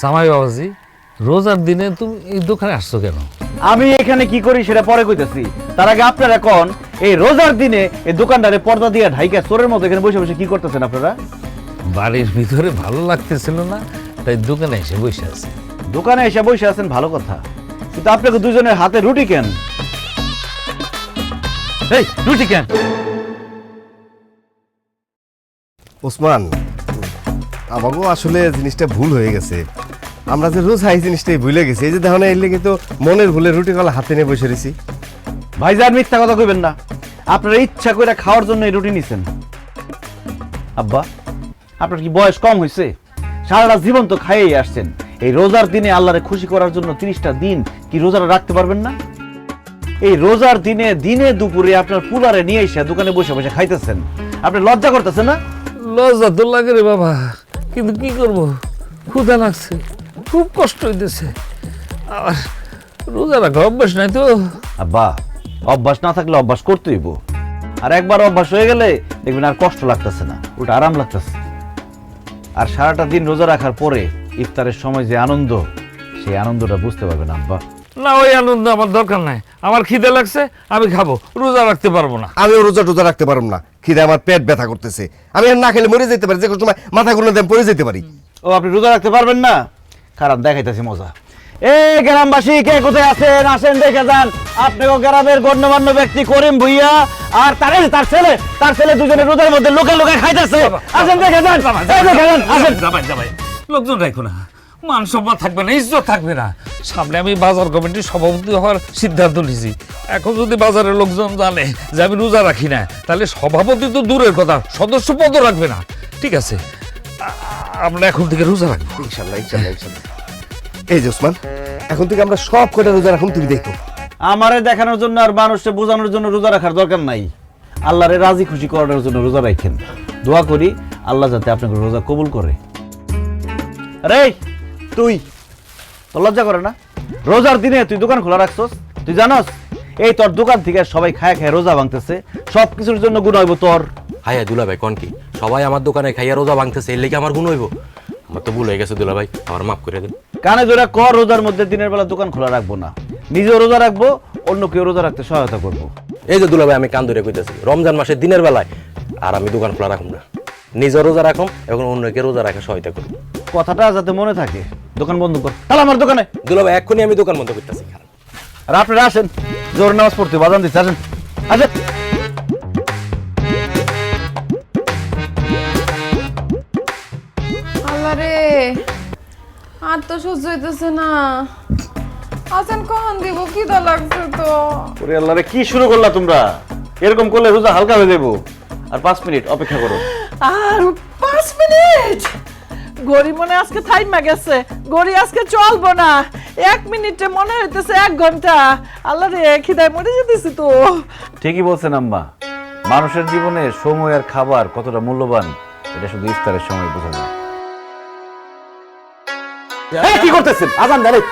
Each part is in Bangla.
সামাই বাবাজি রোজার দিনে তুমি এই দোকানে আসছো কেন? আমি এখানে কি করি সেটা পরে কইতেছি। তার আগে আপনারা এখন এই রোজার দিনে এই দোকানদারে পর্দা দিয়ে ঢাইকা চোরের মতো এখানে বসে বসে কি করতেছেন আপনারা? বাড়ির ভিতরে ভালো লাগতেছিল না তাই দোকানে এসে বসে আছে। দোকানে এসে বসে আছেন ভালো কথা। কিন্তু আপনাকে দুজনের হাতে রুটি কেন? এই রুটি কেন? ওসমান আমাকেও আসলে জিনিসটা ভুল হয়ে গেছে। আমরা যে রোজ হাই জিনিসটাই ভুলে গেছি এই যে দেখো না এর লেগে তো মনের ভুলে রুটি কলা হাতে নিয়ে বসে রয়েছি। ভাইজান মিথ্যা কথা কইবেন না। আপনারা ইচ্ছা করে খাওয়ার জন্য এই রুটি নিছেন। আব্বা আপনার কি বয়স কম হয়েছে সারাটা জীবন তো খাইয়েই আসছেন। এই রোজার দিনে আল্লাহরে খুশি করার জন্য তিরিশটা দিন কি রোজাটা রাখতে পারবেন না? এই রোজার দিনে দিনে দুপুরে আপনার পুলারে নিয়ে এসে দোকানে বসে বসে খাইতেছেন। আপনি লজ্জা করতেছেন না? লজ্জা তো লাগে রে বাবা কিন্তু কি করব? ক্ষুধা লাগছে। খুব কষ্ট হইতেছে। আর রোজা রাখা অভ্যাস নাই তো। আব্বা অভ্যাস না থাকলে অভ্যাস করতে হইব। আর একবার অভ্যাস হয়ে গেলে দেখবেন আর কষ্ট লাগতেছে না ওটা আরাম লাগতেছে। আর সারাটা দিন রোজা রাখার পরে ইফতারের সময় যে আনন্দ সেই আনন্দটা বুঝতে পারবেন আব্বা। না ওই আনন্দ আমার দরকার নাই। আমার খিদে লাগছে আমি খাব। রোজা রাখতে পারব না। আমিও রোজা টোজা রাখতে পারব না। খিদে আমার পেট ব্যথা করতেছে। আমি আর না খেলে মরে যেতে পারি যে কোনো সময় মাথা গুলো দেন পড়ে যেতে পারি। ও আপনি রোজা রাখতে পারবেন না? খারাপ দেখাইতেছি মজা। এ গ্রামবাসী কে কোথায় আছেন? আসেন দেখে যান। আপনিও গ্রামের গণ্যমান্য ব্যক্তি করিম ভুইয়া আর তার তার ছেলে তার ছেলে দুজনে রোজার মধ্যে লোকে লোকে খাইতেছে। আসেন দেখে যান। দেখে যান আসেন। যাবাই যাবাই। লোকজন রাখো না মান সম্মান থাকবে না ইজ্জত থাকবে না। সামনে আমি বাজার কমিটির সভাপতি হওয়ার সিদ্ধান্ত নিয়েছি এখন যদি বাজারের লোকজন জানে যে আমি রোজা রাখি না তাহলে সভাপতি তো দূরের কথা সদস্য পদও রাখবে না। ঠিক আছে আমরা এখন থেকে রোজা রাখব। ইনশাল্লাহ ইনশাল্লাহ ইনশাল্লাহ। এই যে ওসমান এখন থেকে আমরা সব কটা রোজা রাখুন তুমি দেখো। আমারে দেখানোর জন্য আর মানুষকে বোঝানোর জন্য রোজা রাখার দরকার নাই। আল্লাহরে রাজি খুশি করানোর জন্য রোজা রাখেন। দোয়া করি আল্লাহ যাতে আপনাকে রোজা কবুল করে। রে তুই তোর লজ্জা করে না? রোজার দিনে তুই দোকান খোলা রাখছস? তুই জানস এই তোর দোকান থেকে সবাই খায় খায় রোজা ভাঙতেছে। সব কিছুর জন্য গুণ হইব তোর। হাই দুলা ভাই কন কি? সবাই আমার দোকানে খাইয়া রোজা ভাঙতেছে এর লেগে আমার গুণ হইব। আমার তো ভুল হয়ে গেছে দুলা ভাই আমার মাফ করে দিন। কানে ধরে কর রোজার মধ্যে দিনের বেলা দোকান খোলা রাখব না। নিজেও রোজা রাখব অন্য কেউ রোজা রাখতে সহায়তা করব। এই যে দুলা ভাই আমি কান ধরে কইতেছি রমজান মাসের দিনের বেলায় আর আমি দোকান খোলা রাখুন না। নিজে রোজা রাখুন এবং অন্যকে রোজা রাখা সহায়তা করুন কথাটা যাতে মনে থাকে দোকান বন্ধ কর। তাহলে আমার দোকানে। দুলা ভাই এক্ষুনি আমি দোকান বন্ধ করতেছি। আর আপনারা আসেন জোর নামাজ পড়তে বাজান দিচ্ছে আসেন। আসেন। আর তো সহ্য হইতেছে না। আছেন কখন দিব? কি দা লাগছে তো। ওরে আল্লাহ রে কি শুরু করলা তোমরা? এরকম করলে রোজা হালকা হয়ে যাব আর পাঁচ মিনিট অপেক্ষা করো। আর পাঁচ মিনিট? গড়ি মনে আজকে থাইমা গেছে। গড়ি আজকে চলবো না। এক মিনিটে মনে হইতেছে এক ঘণ্টা। আল্লাহ রে খিদায় মরে যেতেছি তো। ঠিকই বলছেন আম্মা। মানুষের জীবনে সময় আর খাবার কতটা মূল্যবান এটা শুধু ইফতারের সময় বোঝা যায়। এই, কি করতেছেন? আজান দাঁড়াই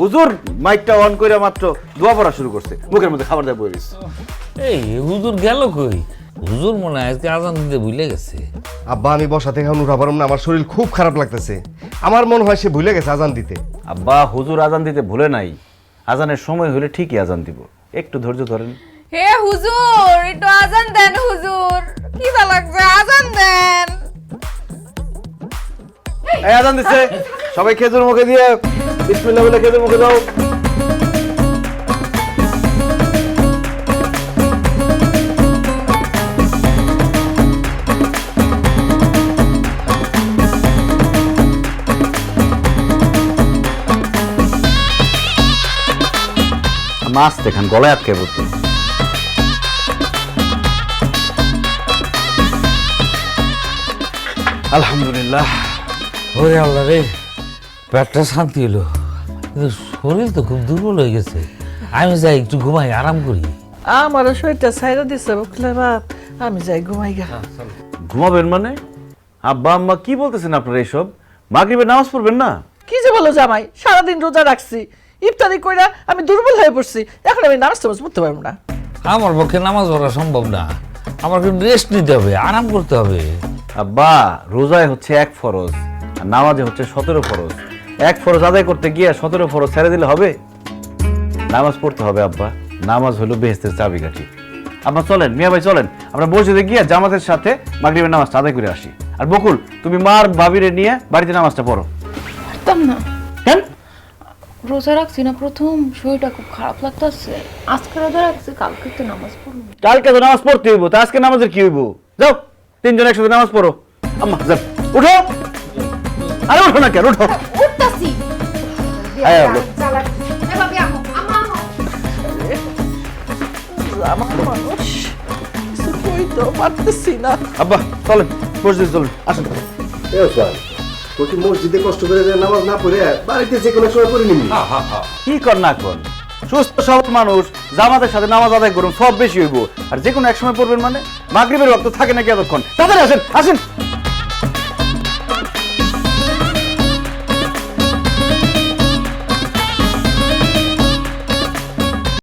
হুজুর মাইকটা অন করে মাত্র দোয়া পড়া শুরু করছে। মুখের মধ্যে খাবার বই দিচ্ছে এই হুজুর গেল কই? হুজুর মনে হয় আজকে আজান দিতে ভুলে গেছে। আব্বা আমি বসা থেকে এখন উঠা পারলাম না আমার শরীর খুব খারাপ লাগতেছে। আমার মনে হয় সে ভুলে গেছে আজান দিতে। আব্বা হুজুর আজান দিতে ভুলে নাই। আজানের সময় হলে ঠিকই আজান দিব। একটু ধৈর্য ধরেন। হে হুজুর একটু আজান দেন হুজুর। কি লাগছে আজান দেন। এই আজান দিচ্ছে সবাই খেজুর মুখে দিয়ে বিসমিল্লাহ বলে খেজুর মুখে দাও। মাছ দেখান গলায় আটকে পড়তো আলহামদুলিল্লাহ। ওরে আল্লাহ রে পেটটা শান্তি হলো। কিন্তু শরীর তো খুব দুর্বল হয়ে গেছে। আমি যাই একটু ঘুমাই আরাম করি। আমার শরীরটা ছাইরা দিছে বুকলে বাপ আমি যাই ঘুমাই গা। ঘুমাবেন মানে? আব্বা আম্মা কি বলতেছেন আপনারা এইসব মাগরিবের নামাজ পড়বেন না? কি যে বলো জামাই সারাদিন রোজা রাখছি। ইফতারি কইরা আমি দুর্বল হয়ে পড়ছি। এখন আমি নামাজ টামাজ পড়তে পারব না। আমার পক্ষে নামাজ পড়া সম্ভব না। আমার কিন্তু রেস্ট নিতে হবে আরাম করতে হবে। আব্বা রোজায় হচ্ছে এক ফরজ। নামাজে হচ্ছে সতেরো ফরজ। এক ফরজ আদায় করতে গিয়ে সতেরো ফরজ ছেড়ে দিলে হবে? নামাজ পড়তে হবে আব্বা। নামাজ হলো বেহেস্তের চাবিকাঠি। আব্বা চলেন মিয়া ভাই চলেন। আমরা মসজিদে গিয়ে জামাতের সাথে মাগরিবের নামাজটা আদায় করে আসি। আর বকুল তুমি মার ভাবিরে নিয়ে বাড়িতে নামাজটা পড়ো। পারতাম না। কেন? রোজা রাখছি না প্রথম। শরীরটা খুব খারাপ লাগতেছে। আজকে রোজা রাখছি কালকে তো নামাজ পড়ব। কালকে তো নামাজ পড়তে হইব তা আজকে নামাজের কি হইব? যাও তিনজন একসাথে নামাজ পড়ো। আম্মা যাও। উঠো! আরে উঠো না কেন উঠো উঠতাছি। আয় না। আব্বা চলেন মসজিদ চলেন আসেন। এ ওসমান তোর কি মসজিদে কষ্ট করে যে নামাজ না পড়ে বাড়িতে যে কোনো সময় পড়ে নিবি কি কর না কর। সুস্থ সবল মানুষ জামাতের সাথে নামাজ আদায় করুন সব বেশি হইব। আর যে কোনো এক সময় পড়বেন মানে? মাগরিবের রক্ত থাকে নাকি এতক্ষণ? তাড়াতাড়ি আসেন আসেন।